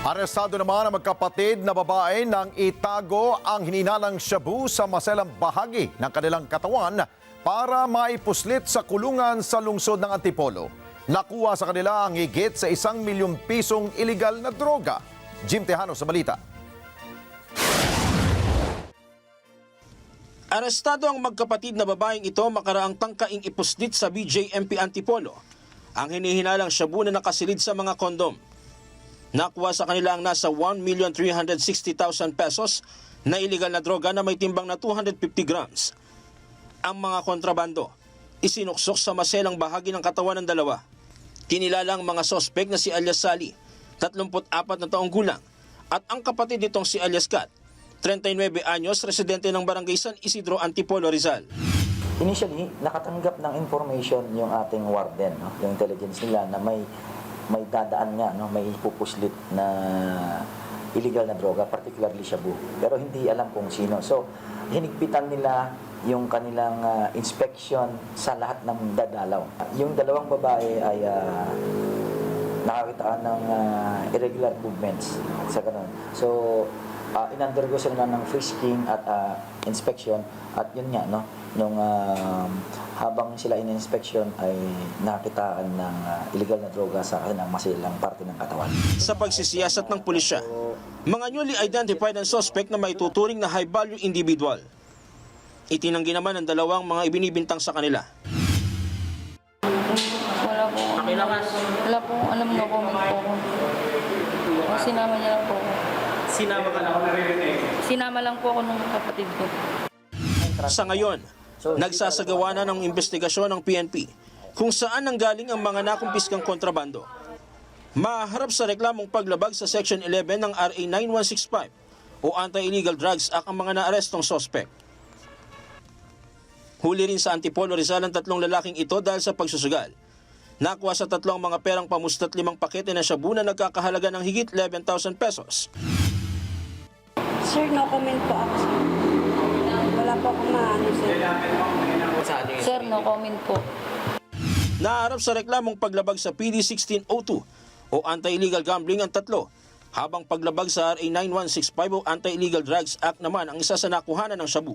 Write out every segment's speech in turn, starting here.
Arestado naman ang magkapatid na babae nang itago ang hininalang shabu sa maselang bahagi ng kanilang katawan para maipuslit sa kulungan sa lungsod ng Antipolo. Nakuha sa kanila ang higit sa isang milyong pisong iligal na droga. Jim Tejano sa balita. Arestado ang magkapatid na babaeng ito makaraang tangkaing ipuslit sa BJMP Antipolo. Ang hinihinalang shabu na nakasilid sa mga kondom. Nakuha sa kanila ang nasa 1,360,000 pesos na iligal na droga na may timbang na 250 grams. Ang mga kontrabando, isinuksok sa maselang bahagi ng katawan ng dalawa. Kinilala ang mga sospek na si alias Sally, 34 na taong gulang, at ang kapatid nitong si alias Kat, 39 anyos, residente ng Barangay San Isidro, Antipolo, Rizal. Initially, nakatanggap ng information yung ating warden, no? yung intelligence nila na may may dadaan nga, no? may pupuslit na illegal na droga, particularly shabu. Pero hindi alam kung sino. So, hinigpitan nila yung kanilang ah, inspection sa lahat ng dadalaw. Yung dalawang babae ay ah, nakakitaan ng ah, irregular movements sa ganun. So, uh, in-undergo sila ng frisking at ah, inspection at yun nga, no, nung ah, habang sila in-inspection ay nakitaan ng ah, illegal na droga sa kanilang masilang parte ng katawan. Sa pagsisiyasat ng pulisya, mga newly identified ang suspect na may tuturing na high-value individual. Itinanggi naman ng dalawang mga ibinibintang sa kanila. Wala po. Wala po. Alam na comment po ako. Sinama niya lang po ako. Sinama ka lang. Sinama lang po ako ng kapatid ko. Sa ngayon, nagsasagawa na ng investigasyon ng PNP kung saan nanggaling ang mga nakumpiskang kontrabando. Maharap sa reklamong paglabag sa Section 11 ng RA 9165 o Anti-Illegal Drugs Act ang mga naarestong sospek. Huli rin sa Antipolo Rizal ang tatlong lalaking ito dahil sa pagsusugal. Nakuha sa tatlong mga perang pamustat limang pakete na shabu na nagkakahalaga ng higit 11,000 pesos. Sir, no comment po ako, sir. Wala po akong maano, sir. Sir, no comment po. Naharap sa reklamong paglabag sa PD 1602 o Anti-Illegal Gambling ang tatlo, habang paglabag sa RA 9165 o Anti-Illegal Drugs Act naman ang isa sa nakuhanan ng shabu.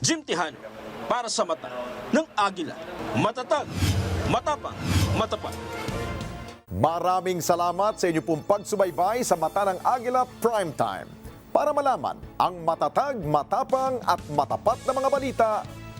Jim Tihano, para sa mata ng Agila. Matatag, matapang, matapat. Maraming salamat sa inyo pong pagsubaybay sa Mata ng Agila Primetime. Para malaman ang matatag, matapang at matapat na mga balita,